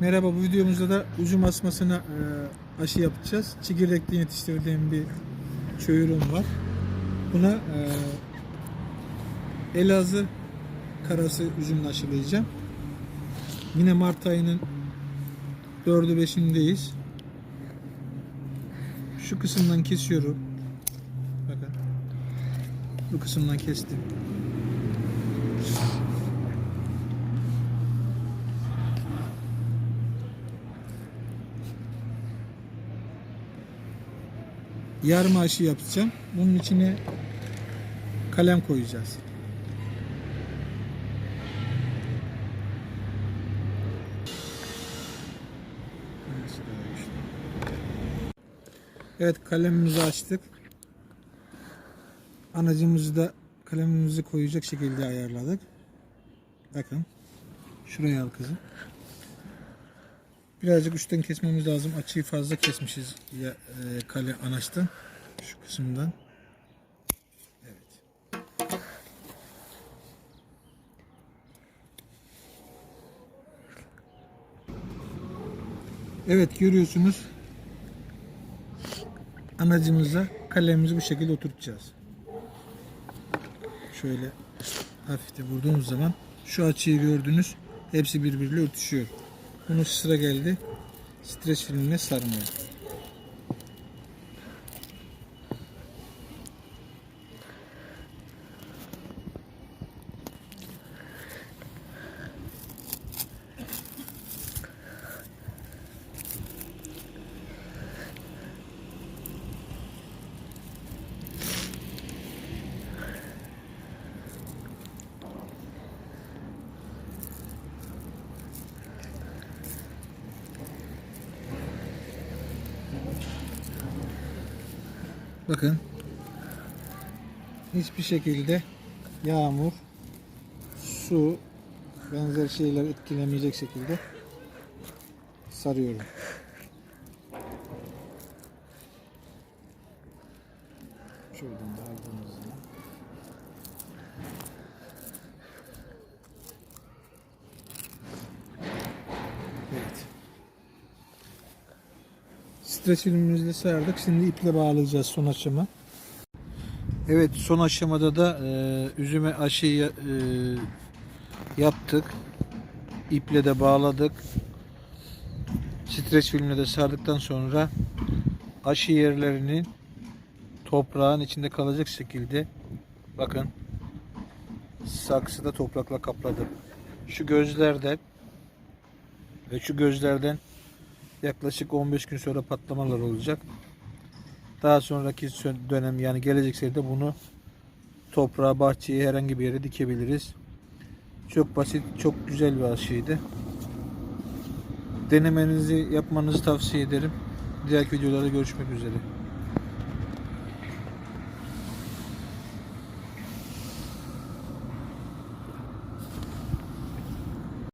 Merhaba bu videomuzda da üzüm asmasına e, aşı yapacağız. Çekirdekli yetiştirdiğim bir çöğürüm var. Buna e, Elazığ karası üzümle aşılayacağım. Yine Mart ayının 4'ü 5'indeyiz. Şu kısımdan kesiyorum. Bakın. Bu kısımdan kestim. Yarma aşı yapacağım. Bunun içine kalem koyacağız. Evet kalemimizi açtık. Anacımızı da kalemimizi koyacak şekilde ayarladık. Bakın. Şuraya al kızım. Birazcık üstten kesmemiz lazım. Açıyı fazla kesmişiz ya, e, kale anaçtan. Şu kısımdan. Evet. Evet görüyorsunuz. Anacımıza kalemimizi bu şekilde oturtacağız. Şöyle hafifte vurduğumuz zaman şu açıyı gördünüz. Hepsi birbiriyle örtüşüyor. Bunun sıra geldi. Streç filmine sarmaya. Bakın. Hiçbir şekilde yağmur, su benzer şeyler etkilemeyecek şekilde sarıyorum. Şuradan da aldığımız zaman. Evet. Streç filmimizle sardık. Şimdi iple bağlayacağız son aşama. Evet son aşamada da e, üzüme aşıyı e, yaptık. İple de bağladık. Streç filmle de sardıktan sonra aşı yerlerini toprağın içinde kalacak şekilde bakın saksıda toprakla kapladım. Şu gözlerden ve şu gözlerden yaklaşık 15 gün sonra patlamalar olacak. Daha sonraki dönem yani gelecek senede bunu toprağa, bahçeye herhangi bir yere dikebiliriz. Çok basit, çok güzel bir aşıydı. Denemenizi yapmanızı tavsiye ederim. Diğer videolarda görüşmek üzere.